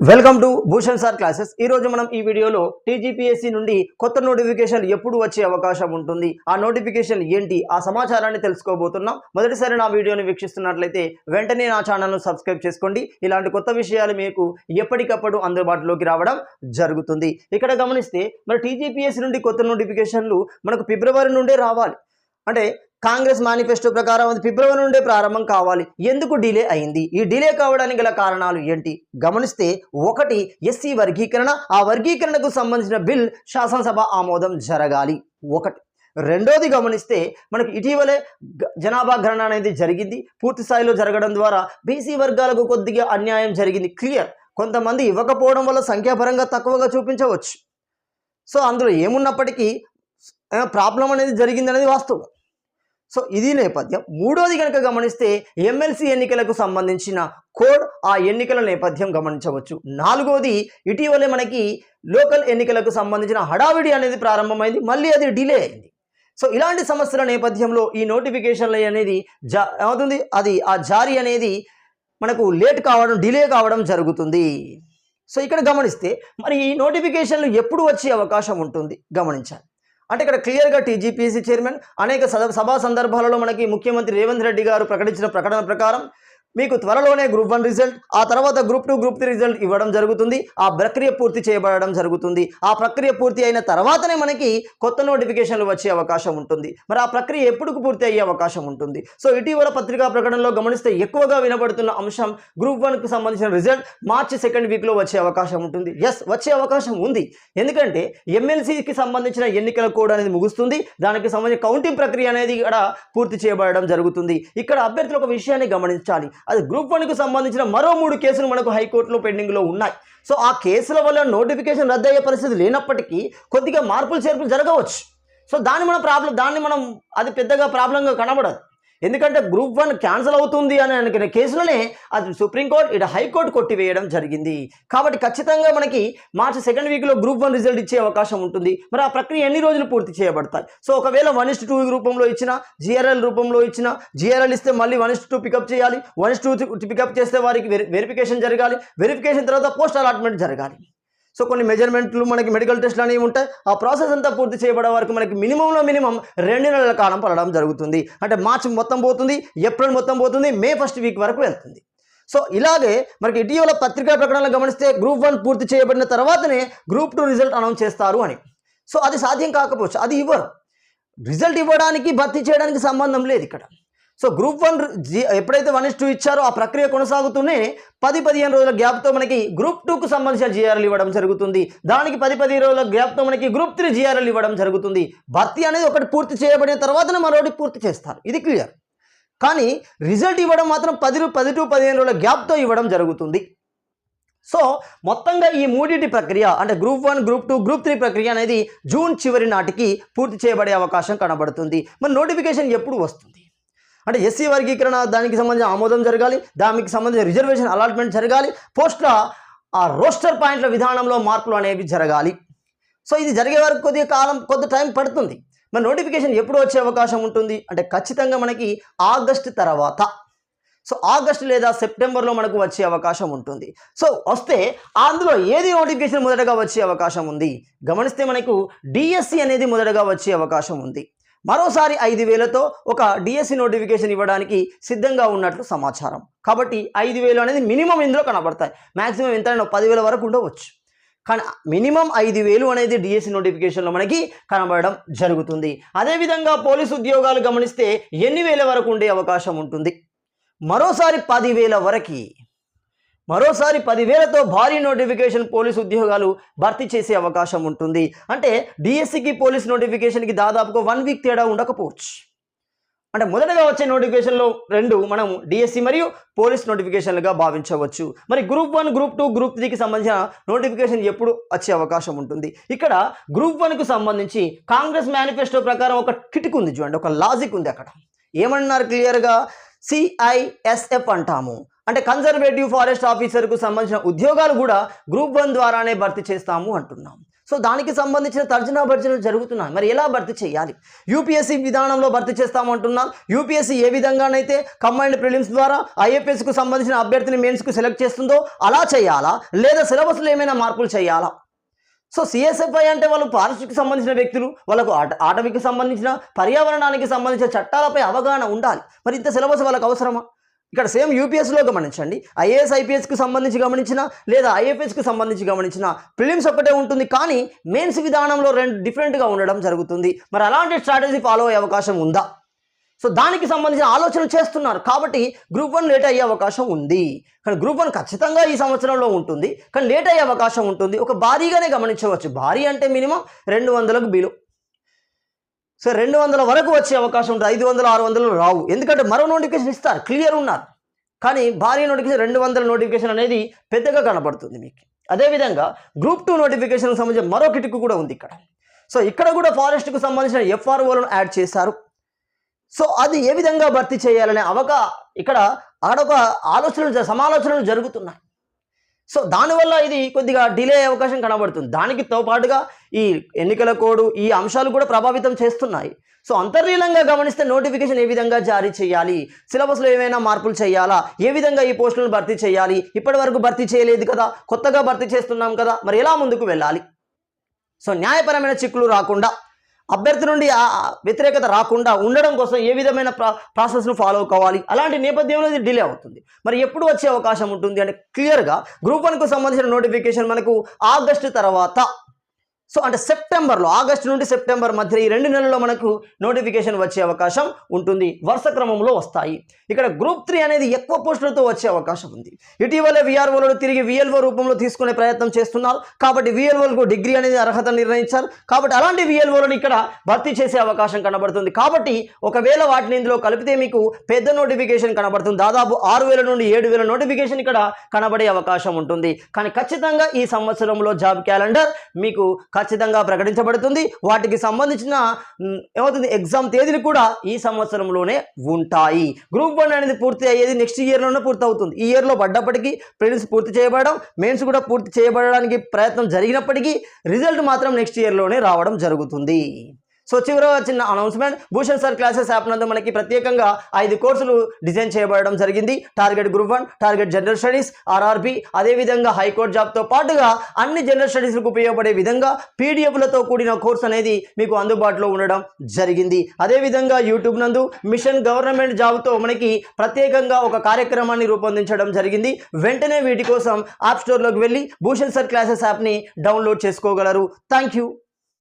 Welcome to Bhushan sir classes ఈ రోజు మనం ఈ వీడియోలో టీజీపీఎస్సీ నుండి కొత్త నోటిఫికేషన్ ఎప్పుడు వచ్చే అవకాశం ఉంటుంది? ఆ నోటిఫికేషన్ ఏంటి? ఆ సమాచారాన్ని తెలుసుకోబోతున్నాం. మొదటిసారి నా వీడియోని వీక్షిస్తున్నట్లయితే వెంటనే నా ఛానల్ను సబ్స్క్రైబ్ చేసుకోండి. ఇలాంటి కొత్త విషయాలు మీకు ఎప్పటికప్పుడు అందుబాటులోకి రావడం జరుగుతుంది. ఇక్కడ గమనిస్తే మరి టీజీపీఎస్సీ నుండి కొత్త నోటిఫికేషన్లు మనకు ఫిబ్రవరి నుండే రావాలి. అంటే కాంగ్రెస్ మేనిఫెస్టో ప్రకారం అది ఫిబ్రవరి నుండే ప్రారంభం కావాలి. ఎందుకు డిలే అయింది? ఈ డిలే కావడానికి గల కారణాలు ఏంటి? గమనిస్తే ఒకటి ఎస్సీ వర్గీకరణ. ఆ వర్గీకరణకు సంబంధించిన బిల్ శాసనసభ ఆమోదం జరగాలి. ఒకటి. రెండోది గమనిస్తే మనకి ఇటీవలే గ- జనాభా గణన అనేది జరిగింది. పూర్తి స్థాయిలో జరగడం ద్వారా బీసీ వర్గాలకు కొద్దిగా అన్యాయం జరిగింది. క్లియర్. కొంతమంది ఇవ్వకపోవడం వల్ల సంఖ్యాపరంగా తక్కువగా చూపించవచ్చు. సో అందులో ఏమున్నప్పటికీ ప్రాబ్లం అనేది జరిగింది అనేది వాస్తవం. సో ఇది నేపథ్యం. మూడోది కనుక గమనిస్తే ఎమ్మెల్సీ ఎన్నికలకు సంబంధించిన కోడ్ ఆ ఎన్నికల నేపథ్యం గమనించవచ్చు. నాలుగోది ఇటీవలే మనకి లోకల్ ఎన్నికలకు సంబంధించిన హడావిడి అనేది ప్రారంభమైంది మళ్ళీ అది డిలే అయింది. సో ఇలాంటి సమస్యల నేపథ్యంలో ఈ నోటిఫికేషన్లు అనేది జా ఏమవుతుంది? అది ఆ జారీ అనేది మనకు లేట్ కావడం డిలే కావడం జరుగుతుంది. సో ఇక్కడ గమనిస్తే మరి ఈ నోటిఫికేషన్లు ఎప్పుడు వచ్చే అవకాశం ఉంటుంది? గమనించాలి. అంటే ఇక్కడ క్లియర్గా టీజీపీసీ చైర్మన్ అనేక సద సభా సందర్భాలలో మనకి ముఖ్యమంత్రి రేవంత్ రెడ్డి గారు ప్రకటించిన ప్రకటన ప్రకారం మీకు త్వరలోనే గ్రూప్ వన్ రిజల్ట్ ఆ తర్వాత group two group three result ఇవ్వడం జరుగుతుంది. ఆ ప్రక్రియ పూర్తి చేయబడడం జరుగుతుంది. ఆ ప్రక్రియ పూర్తి అయిన తర్వాతనే మనకి కొత్త నోటిఫికేషన్లు వచ్చే అవకాశం ఉంటుంది. మరి ఆ ప్రక్రియ ఎప్పుడు పూర్తి అయ్యే అవకాశం ఉంటుంది? సో ఇటీవల పత్రికా ప్రకటనలో గమనిస్తే ఎక్కువగా వినబడుతున్న అంశం గ్రూప్ వన్కు సంబంధించిన రిజల్ట్ మార్చి సెకండ్ వీక్లో వచ్చే అవకాశం ఉంటుంది. ఎస్ వచ్చే అవకాశం ఉంది. ఎందుకంటే ఎమ్మెల్సీకి సంబంధించిన ఎన్నికల కోడ్ అనేది ముగుస్తుంది. దానికి సంబంధించిన కౌంటింగ్ ప్రక్రియ అనేది ఇక్కడ పూర్తి చేయబడడం జరుగుతుంది. ఇక్కడ అభ్యర్థులు ఒక విషయాన్ని గమనించాలి. అది గ్రూప్ వన్కు సంబంధించిన మరో మూడు కేసులు మనకు హైకోర్టులో పెండింగ్లో ఉన్నాయి. సో ఆ కేసుల వల్ల నోటిఫికేషన్ రద్దయ్యే పరిస్థితి లేనప్పటికీ కొద్దిగా మార్పులు చేర్పులు జరగవచ్చు. సో దాన్ని మన ప్రాబ్లం దాన్ని మనం అది పెద్దగా ప్రాబ్లంగా కనబడదు. ఎందుకంటే గ్రూప్ వన్ క్యాన్సిల్ అవుతుంది అని అనుకున్న కేసులనే అది సుప్రీంకోర్టు ఇటు హైకోర్టు కొట్టివేయడం జరిగింది. కాబట్టి ఖచ్చితంగా మనకి మార్చి సెకండ్ వీక్లో గ్రూప్ వన్ రిజల్ట్ ఇచ్చే అవకాశం ఉంటుంది. మరి ఆ ప్రక్రియ ఎన్ని రోజులు పూర్తి చేయబడతాయి? సో ఒకవేళ వన్ ఇస్ట్ టూ రూపంలో ఇచ్చిన జిఆర్ఎల్ రూపంలో ఇచ్చిన జిఆర్ఎల్ ఇస్తే మళ్ళీ వన్ టూ పికప్ చేయాలి. వన్ టూ పికప్ చేస్తే వారికి వెరిఫికేషన్ జరగాలి. వెరిఫికేషన్ తర్వాత పోస్ట్ అలాట్మెంట్ జరగాలి. సో కొన్ని మెజర్మెంట్లు మనకి మెడికల్ టెస్ట్లు అనేవి ఉంటాయి. ఆ ప్రాసెస్ అంతా పూర్తి చేయబడే వరకు మనకి మినిమంలో మినిమం రెండు నెలల కాలం పడడం జరుగుతుంది. అంటే మార్చి మొత్తం పోతుంది ఏప్రిల్ మొత్తం పోతుంది మే ఫస్ట్ వీక్ వరకు వెళ్తుంది. సో ఇలాగే మనకి ఇటీవల పత్రికా ప్రకటనలు గమనిస్తే గ్రూప్ వన్ పూర్తి చేయబడిన తర్వాతనే గ్రూప్ టూ రిజల్ట్ అనౌన్స్ చేస్తారు అని. సో అది సాధ్యం కాకపోవచ్చు అది ఇవ్వరు. రిజల్ట్ ఇవ్వడానికి భర్తీ చేయడానికి సంబంధం లేదు ఇక్కడ. సో గ్రూప్ వన్ ఎప్పుడైతే వన్ ఇస్ టూ ఇచ్చారో ఆ ప్రక్రియ కొనసాగుతూనే పది పదిహేను రోజుల గ్యాప్తో మనకి గ్రూప్ టూకు సంబంధించిన జిఆర్ఎల్ ఇవ్వడం జరుగుతుంది. దానికి పది పదిహేను రోజుల గ్యాప్తో మనకి గ్రూప్ త్రీ జిఆర్ఎల్ ఇవ్వడం జరుగుతుంది. భర్తీ అనేది ఒకటి పూర్తి చేయబడిన తర్వాతనే మరొకటి పూర్తి చేస్తారు. ఇది క్లియర్. కానీ రిజల్ట్ ఇవ్వడం మాత్రం పది పది టు పదిహేను రోజుల గ్యాప్తో ఇవ్వడం జరుగుతుంది. సో మొత్తంగా ఈ మూడింటి ప్రక్రియ అంటే group one group two group three ప్రక్రియ అనేది జూన్ చివరి నాటికి పూర్తి చేయబడే అవకాశం కనబడుతుంది. మరి నోటిఫికేషన్ ఎప్పుడు వస్తుంది? అంటే ఎస్సీ వర్గీకరణ దానికి సంబంధించిన ఆమోదం జరగాలి దానికి సంబంధించిన రిజర్వేషన్ అలాట్మెంట్ జరగాలి పోస్ట్ల ఆ రోస్టర్ పాయింట్ల విధానంలో మార్పులు అనేవి జరగాలి. సో ఇది జరిగే వరకు కొద్దిగా కాలం కొద్ది టైం పడుతుంది. మరి నోటిఫికేషన్ ఎప్పుడు వచ్చే అవకాశం ఉంటుంది? అంటే ఖచ్చితంగా మనకి ఆగస్ట్ తర్వాత. సో ఆగస్ట్ లేదా సెప్టెంబర్లో మనకు వచ్చే అవకాశం ఉంటుంది. సో వస్తే అందులో ఏది నోటిఫికేషన్ మొదటగా వచ్చే అవకాశం ఉంది? గమనిస్తే మనకు డిఎస్సి అనేది మొదటగా వచ్చే అవకాశం ఉంది. మరోసారి ఐదు వేలతో ఒక డిఎస్సి నోటిఫికేషన్ ఇవ్వడానికి సిద్ధంగా ఉన్నట్లు సమాచారం. కాబట్టి ఐదు వేలు అనేది మినిమం ఇందులో కనబడతాయి. మ్యాక్సిమం ఎంత పదివేల వరకు ఉండవచ్చు. కానీ మినిమం ఐదు వేలు అనేది డిఎస్సి నోటిఫికేషన్లో మనకి కనబడడం జరుగుతుంది. అదేవిధంగా పోలీసు ఉద్యోగాలు గమనిస్తే ఎన్ని వేల వరకు ఉండే అవకాశం ఉంటుంది? మరోసారి పదివేల వరకు మరోసారి పదివేలతో భారీ నోటిఫికేషన్ పోలీసు ఉద్యోగాలు భర్తీ చేసే అవకాశం ఉంటుంది. అంటే డిఎస్సికి పోలీస్ నోటిఫికేషన్కి దాదాపుగా వన్ వీక్ తేడా ఉండకపోవచ్చు. అంటే మొదటగా వచ్చే నోటిఫికేషన్లో రెండు మనం డిఎస్సి మరియు పోలీస్ నోటిఫికేషన్లుగా భావించవచ్చు. మరి group one group two group త్రీకి సంబంధించిన నోటిఫికేషన్ ఎప్పుడు వచ్చే అవకాశం ఉంటుంది. ఇక్కడ గ్రూప్ వన్కు సంబంధించి కాంగ్రెస్ మేనిఫెస్టో ప్రకారం ఒక కిటిక్ ఉంది చూడండి ఒక లాజిక్ ఉంది అక్కడ. ఏమన్నారు క్లియర్గా? సిఐఎస్ఎఫ్ అంటాము. అంటే కన్జర్వేటివ్ ఫారెస్ట్ ఆఫీసర్కు సంబంధించిన ఉద్యోగాలు కూడా గ్రూప్ వన్ ద్వారానే భర్తీ చేస్తాము అంటున్నాం. సో దానికి సంబంధించిన తర్జనా భర్జనలు జరుగుతున్నాయి. మరి ఎలా భర్తీ చేయాలి? యూపీఎస్సీ విధానంలో భర్తీ చేస్తామంటున్నాం యూపీఎస్సీ ఏ విధంగానైతే కంబైన్డ్ ప్రిలిమ్స్ ద్వారా ఐఎఫ్ఎస్కు సంబంధించిన అభ్యర్థిని మెయిన్స్కు సెలెక్ట్ చేస్తుందో అలా చేయాలా? లేదా సిలబస్లో ఏమైనా మార్పులు చేయాలా? సో సిఎస్ఎఫ్ఐ అంటే వాళ్ళు పారిశుద్ధ్యకి సంబంధించిన వ్యక్తులు వాళ్ళకు ఆట ఆటవికి సంబంధించిన పర్యావరణానికి సంబంధించిన చట్టాలపై అవగాహన ఉండాలి. మరి ఇంత సిలబస్ వాళ్ళకు అవసరమా? ఇక్కడ సేమ్ యూపీఎస్లో గమనించండి. ఐఏఎస్ ఐపీఎస్కి సంబంధించి గమనించిన లేదా ఐఎఫ్ఎస్కి సంబంధించి గమనించిన ప్రిలిమ్స్ ఒకటే ఉంటుంది. కానీ మెయిన్స్ విధానంలో రెండు డిఫరెంట్గా ఉండడం జరుగుతుంది. మరి అలాంటి స్ట్రాటజీ ఫాలో అయ్యే అవకాశం ఉందా? సో దానికి సంబంధించిన ఆలోచన చేస్తున్నారు. కాబట్టి గ్రూప్ వన్ లేట్ అయ్యే అవకాశం ఉంది. కానీ గ్రూప్ వన్ ఖచ్చితంగా ఈ సంవత్సరంలో ఉంటుంది. కానీ లేట్ అయ్యే అవకాశం ఉంటుంది. ఒక భారీగానే గమనించవచ్చు. భారీ అంటే మినిమం రెండు వందలకు బిలో సో రెండు వందల వరకు వచ్చే అవకాశం ఉంటుంది. ఐదు వందలు ఆరు వందలు రావు. ఎందుకంటే మరో నోటిఫికేషన్ ఇస్తారు. క్లియర్ ఉన్నారు. కానీ భారీ నోటిఫికేషన్ రెండు వందల నోటిఫికేషన్ అనేది పెద్దగా కనపడుతుంది మీకు. అదేవిధంగా గ్రూప్ టూ నోటిఫికేషన్కి సంబంధించిన మరో కిటుకు కూడా ఉంది ఇక్కడ. సో ఇక్కడ కూడా ఫారెస్ట్కు సంబంధించిన ఎఫ్ఆర్ఓలను యాడ్ చేశారు. సో అది ఏ విధంగా భర్తీ చేయాలనే అవకా ఇక్కడ అక్కడ ఒక ఆలోచనలు జ- సమాలోచనలు జరుగుతున్నాయి. సో దానివల్ల ఇది కొద్దిగా డిలే అయ్యే అవకాశం కనబడుతుంది. దానికి పాటుగా ఈ ఎన్నికల కోడ్ ఈ అంశాలు కూడా ప్రభావితం చేస్తున్నాయి. సో అంతర్లీనంగా గమనిస్తే నోటిఫికేషన్ ఏ విధంగా జారీ చేయాలి? సిలబస్లో ఏమైనా మార్పులు చేయాలా? ఏ విధంగా ఈ పోస్టులను భర్తీ చేయాలి? ఇప్పటి వరకు భర్తీ చేయలేదు కదా? కొత్తగా భర్తీ చేస్తున్నాం కదా? మరి ఎలా ముందుకు వెళ్ళాలి? సో న్యాయపరమైన చిక్కులు రాకుండా అభ్యర్థి నుండి ఆ వ్యతిరేకత రాకుండా ఉండడం కోసం ఏ విధమైన ప్రాసెస్ను ఫాలో కావాలి? అలాంటి నేపథ్యంలో ఇది డిలే అవుతుంది. మరి ఎప్పుడు వచ్చే అవకాశం ఉంటుంది? అంటే క్లియర్గా గ్రూప్ వన్కు సంబంధించిన నోటిఫికేషన్ మనకు ఆగస్టు తర్వాత సో అంటే సెప్టెంబర్లో ఆగస్టు నుండి సెప్టెంబర్ మధ్య ఈ రెండు నెలల్లో మనకు నోటిఫికేషన్ వచ్చే అవకాశం ఉంటుంది. వరుస క్రమంలో వస్తాయి. ఇక్కడ గ్రూప్ త్రీ అనేది ఎక్కువ పోస్టులతో వచ్చే అవకాశం ఉంది. ఇటీవలే విఆర్ఓలను తిరిగి విఎల్ఓ రూపంలో తీసుకునే ప్రయత్నం చేస్తున్నారు. కాబట్టి విఎల్ఓలకు డిగ్రీ అనేది అర్హత నిర్ణయించారు. కాబట్టి అలాంటి విఎల్ఓలను ఇక్కడ భర్తీ చేసే అవకాశం కనబడుతుంది. కాబట్టి ఒకవేళ వాటిని ఇందులో కలిపితే మీకు పెద్ద నోటిఫికేషన్ కనబడుతుంది. దాదాపు ఆరు వేల నుండి ఏడు వేల నోటిఫికేషన్ ఇక్కడ కనబడే అవకాశం ఉంటుంది. కానీ ఖచ్చితంగా ఈ సంవత్సరంలో జాబ్ క్యాలెండర్ మీకు ఖచ్చితంగా ప్రకటించబడుతుంది. వాటికి సంబంధించిన ఏమవుతుంది? ఎగ్జామ్ తేదీలు కూడా ఈ సంవత్సరంలోనే ఉంటాయి. గ్రూప్ వన్ అనేది పూర్తి అయ్యేది నెక్స్ట్ ఇయర్లోనే పూర్తి అవుతుంది ఈ ఇయర్లో పడ్డప్పటికీ ప్రిలిమ్స్ పూర్తి చేయబడడం మెయిన్స్ కూడా పూర్తి చేయబడడానికి ప్రయత్నం జరిగినప్పటికీ రిజల్ట్ మాత్రం నెక్స్ట్ ఇయర్లోనే రావడం జరుగుతుంది. సో చివర చిన్న announcement Bhushan sir classes app నందు మనకి ప్రత్యేకంగా ఐదు కోర్సులు డిజైన్ చేయబడడం జరిగింది. Target group one target general studies RRB అదేవిధంగా హైకోర్టు జాబ్తో పాటుగా అన్ని జనరల్ స్టడీస్లకు ఉపయోగపడే విధంగా పీడిఎఫ్లతో కూడిన కోర్స్ అనేది మీకు అందుబాటులో ఉండడం జరిగింది. అదేవిధంగా యూట్యూబ్ నందు మిషన్ గవర్నమెంట్ జాబ్తో మనకి ప్రత్యేకంగా ఒక కార్యక్రమాన్ని రూపొందించడం జరిగింది. వెంటనే వీటి కోసం యాప్ స్టోర్లోకి వెళ్ళి భూషణ్ సార్ క్లాసెస్ యాప్ని డౌన్లోడ్ చేసుకోగలరు. Thank you